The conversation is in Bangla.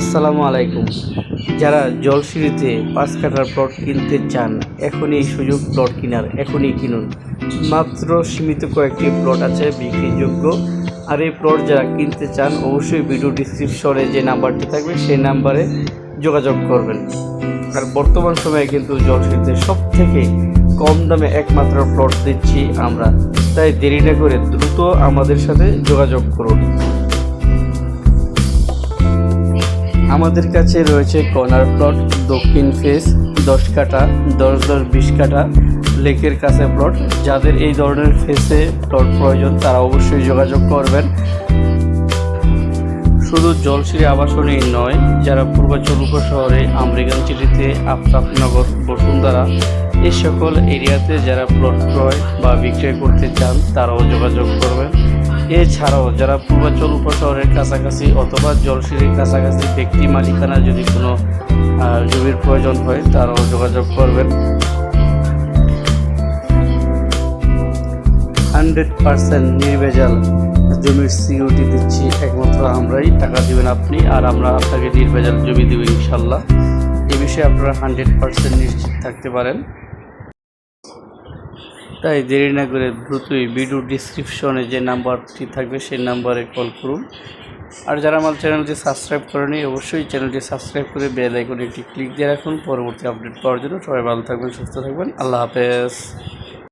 আসসালামু আলাইকুম। যারা জলসিঁড়িতে পাঁচ কাটার প্লট কিনতে চান, এখনই সুযোগ প্লট কেনার, এখনই কিনুন। মাত্র সীমিত কয়েকটি প্লট আছে বিক্রিযোগ্য। আর এই প্লট যারা কিনতে চান, অবশ্যই ভিডিও ডিসক্রিপশনে যে নাম্বারটি থাকবে, সেই নাম্বারে যোগাযোগ করবেন। আর বর্তমান সময়ে কিন্তু জলসিঁড়িতে সব থেকে কম দামে একমাত্র প্লট দিচ্ছি আমরা। তাই দেরি না করে দ্রুত আমাদের সাথে যোগাযোগ করুন। আমাদের কাছে রয়েছে কর্নার প্লট, দক্ষিণ ফেস দশ কাটা দশ দশ বিশ কাটা লেকের কাছে প্লট যাদের এই ধরনের ফেসে প্লট প্রয়োজন, তারা অবশ্যই যোগাযোগ করবেন। শুধু জলশ্রী আবাসনেই নয়, যারা পূর্বাঞ্চল উপশহরে আমেরিকানচিটিতে আফতাবনগর বসুন্ধরা এই সকল এরিয়াতে যারা প্লট ক্রয় বা বিক্রয় করতে চান, তারাও যোগাযোগ করবেন। এছাড়াও যারা পূর্বাঞ্চল উপশহরের কাছাকাছি অথবা জলসিরির কাছাকাছি ব্যক্তি মালিকানা যদি কোনো জমির প্রয়োজন হয়, তারাও যোগাযোগ করবেন। হান্ড্রেড পার্সেন্ট নির্ভেজাল জমির সিকিউরিটি দিচ্ছি একমাত্র আমরাই। টাকা দেবেন আপনি, আর আমরা আপনাকে নির্ভেজাল জমি দেব ইনশাল্লাহ। এ বিষয়ে আপনারা হান্ড্রেড পার্সেন্ট নিশ্চিত থাকতে পারেন। তাই দেরি না করে দ্রুতই ভিডিও ডিসক্রিপশনে যে নাম্বারটি থাকবে সেই নাম্বারে কল করুন। আর যারা আমার চ্যানেলটি সাবস্ক্রাইব করেনি, অবশ্যই চ্যানেলটি সাবস্ক্রাইব করে বেল আইকনে একটি ক্লিক দিয়ে রাখুন। পরবর্তী আপডেট পাওয়ার জন্য সবাই ভালো থাকবেন, সুস্থ থাকবেন। আল্লাহ হাফেজ।